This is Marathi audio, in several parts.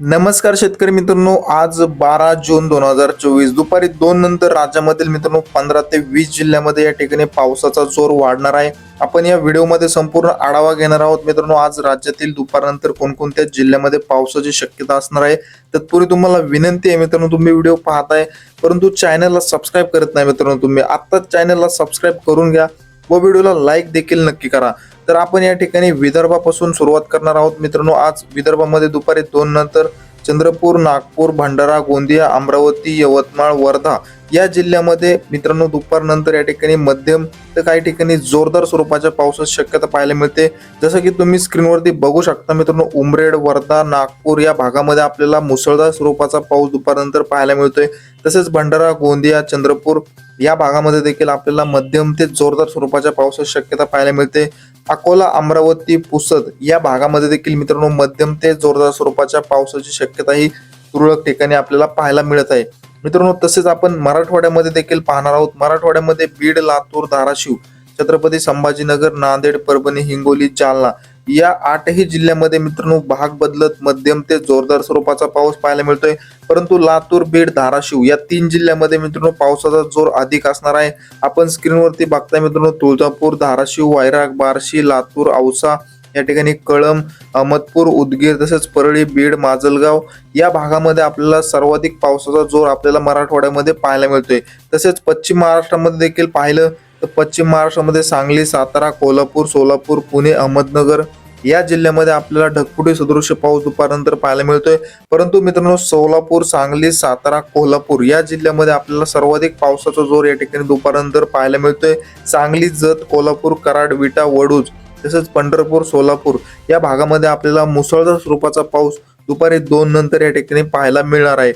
नमस्कार शेतकरी मित्रांनो आज बारा जून दोन हजार चोवीस दुपारी दोन नंतर राज्यामधील मित्रांनो पंधरा ते वीस जिल्ह्यामध्ये या ठिकाणी पावसाचा जोर वाढणार आहे. आपण या व्हिडिओमध्ये संपूर्ण आढावा घेणार आहोत. मित्रांनो आज राज्यातील दुपारनंतर कोणकोणत्या जिल्ह्यामध्ये पावसाची शक्यता असणार आहे तत्पूर्वी तुम्हाला विनंती आहे मित्रांनो तुम्ही व्हिडिओ पाहताय परंतु चॅनलला सबस्क्राईब करत नाही मित्रांनो तुम्ही. आत्ताच चॅनलला सबस्क्राईब करून घ्या. व व्हिडिओला लाईक देखील नक्की करा. तर आपण या ठिकाणी विदर्भापासून सुरुवात करणार आहोत. मित्रांनो आज विदर्भामध्ये दुपारी दोन नंतर चंद्रपूर नागपूर भंडारा गोंदिया अमरावती यवतमाळ वर्धा या जिल्ह्यामध्ये मित्रांनो दुपारनंतर या ठिकाणी मध्यम तर काही ठिकाणी जोरदार स्वरूपाच्या पावसाची शक्यता पाहायला मिळते. जसं की तुम्ही स्क्रीनवरती बघू शकता मित्रांनो उमरेड वर्धा नागपूर या भागामध्ये आपल्याला मुसळधार स्वरूपाचा पाऊस दुपारनंतर पाहायला मिळतोय. तसेच भंडारा गोंदिया चंद्रपूर या भागामध्ये देखील आपल्याला मध्यम ते जोरदार स्वरूपाच्या पावसाची शक्यता पाहायला मिळते. अकोला अमरावती पुसद या भागामध्ये देखील मित्रांनो मध्यम ते जोरदार स्वरूपाच्या पावसाची शक्यता ही तुरळक ठिकाणी आपल्याला पाहायला मिळत आहे. मित्रांनो तसेच आपण मराठवाड्यामध्ये देखील पाहणार आहोत. मराठवाड्यामध्ये बीड लातूर धाराशिव छत्रपती संभाजीनगर नांदेड परभणी हिंगोली जालना या आठही जिल्ह्यामध्ये मित्रांनो भाग बदलत मध्यम ते जोरदार स्वरूपाचा पाऊस पाहायला मिळतोय. परंतु लातूर बीड धाराशिव या तीन जिल्ह्यामध्ये मित्रांनो पावसाचा जोर अधिक असणार आहे. आपण स्क्रीनवरती बघताय मित्रांनो तुळजापूर धाराशिव वैराग बार्शी लातूर औसा या ठिकाणी कळम अहमदपूर उदगीर तसेच परळी बीड माजलगाव या भागामध्ये आपल्याला सर्वाधिक पावसाचा जोर आपल्याला मराठवाड्यामध्ये पाहायला मिळतोय. तसेच पश्चिम महाराष्ट्रामध्ये देखील पाहिलं तर पश्चिम महाराष्ट्रामध्ये सांगली सातारा कोल्हापूर सोलापूर पुणे अहमदनगर या जिल्ह्यामध्ये आपल्याला ढगफुटी सदृश्य पाऊस दुपारनंतर पाहायला मिळतोय. परंतु मित्रांनो सोलापूर सांगली सातारा कोल्हापूर या जिल्ह्यामध्ये आपल्याला सर्वाधिक पावसाचा जोर या ठिकाणी दुपारनंतर पाहायला मिळतोय. सांगली जत कोल्हापूर कराड विटा वडूज तसेच पंढरपूर सोलापूर या भागामध्ये आपल्याला मुसळधार स्वरूपाचा पाऊस दुपारी दोन नंतर या ठिकाणी पाहायला मिळणार आहे.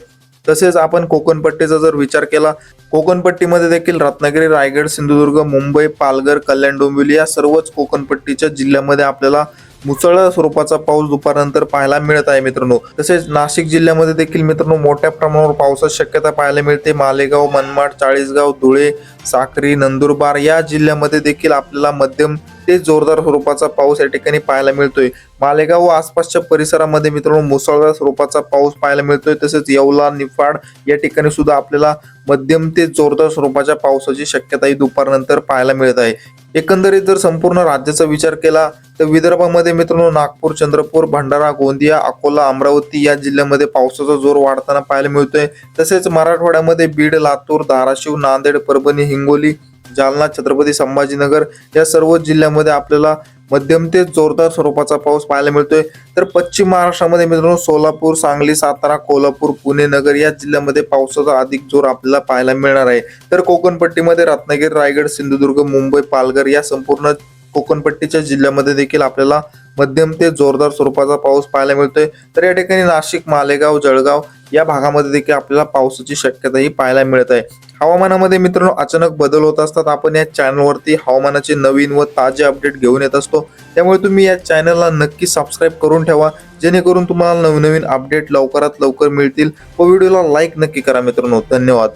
तसेच आपण कोकणपट्टीचा जर विचार केला कोकणपट्टीमध्ये देखील रत्नागिरी रायगड सिंधुदुर्ग मुंबई पालघर कल्याण डोंबिवली या सर्वच कोकणपट्टीच्या जिल्ह्यामध्ये आपल्याला मुसळधार स्वरूपाचा पाऊस दुपारनंतर पाहायला मिळत आहे मित्रांनो. तसेच नाशिक जिल्ह्यामध्ये देखील मित्रांनो मोठ्या प्रमाणावर पावसाची शक्यता पाहायला मिळते. मालेगाव मनमाड चाळीसगाव धुळे साक्री नंदुरबार या जिल्ह्यामध्ये देखील आपल्याला मध्यम ते जोरदार स्वरूपाचा पाऊस या ठिकाणी पाहायला मिळतोय. मालेगाव व आसपासच्या परिसरामध्ये मित्रांनो मुसळधार स्वरूपाचा पाऊस पाहायला मिळतोय. तसेच येवला निफाड या ठिकाणी सुद्धा आपल्याला मध्यम ते जोरदार स्वरूपाच्या पावसाची शक्यता ही दुपारनंतर पाहायला मिळत आहे. एकंदरीत जर संपूर्ण राज्याचा विचार केला तर विदर्भामध्ये मित्रांनो नागपूर चंद्रपूर भंडारा गोंदिया अकोला अमरावती या जिल्ह्यामध्ये पावसाचा जोर वाढताना पाहायला मिळतोय. तसेच मराठवाड्यामध्ये बीड लातूर धाराशिव नांदेड परभणी हिंगोली जालना छत्रपती संभाजीनगर या सर्व जिल्ह्यामध्ये आपल्याला मध्यम ते जोरदार स्वरूपाचा पाऊस पाहायला मिळतोय. तर पश्चिम महाराष्ट्रामध्ये मित्रांनो सोलापूर सांगली सातारा कोल्हापूर पुणे नगर या जिल्ह्यामध्ये पावसाचा अधिक जोर आपल्याला पाहायला मिळणार आहे. तर कोकणपट्टीमध्ये रत्नागिरी रायगड सिंधुदुर्ग मुंबई पालघर या संपूर्ण कोकणपट्टीच्या जिल्ह्यामध्ये देखील आपल्याला मध्यम ते जोरदार स्वरूपाचा पाऊस पाहायला मिळतोय. तर या ठिकाणी नाशिक मालेगाव जळगाव या भागामध्ये देखील आपल्याला पावसाची शक्यताही पाहायला मिळत आहे. हवामानामध्ये मित्रांनो अचानक बदल होत असतात. आपण या चॅनलवरती हवामानाचे नवीन व ताजे अपडेट घेऊन येत असतो. त्यामुळे तुम्ही या चॅनलला नक्की सबस्क्राईब करून ठेवा. जेणेकरून तुम्हाला नवनवीन अपडेट लवकरात लवकर मिळतील व व्हिडिओला लाईक नक्की करा मित्रांनो. धन्यवाद.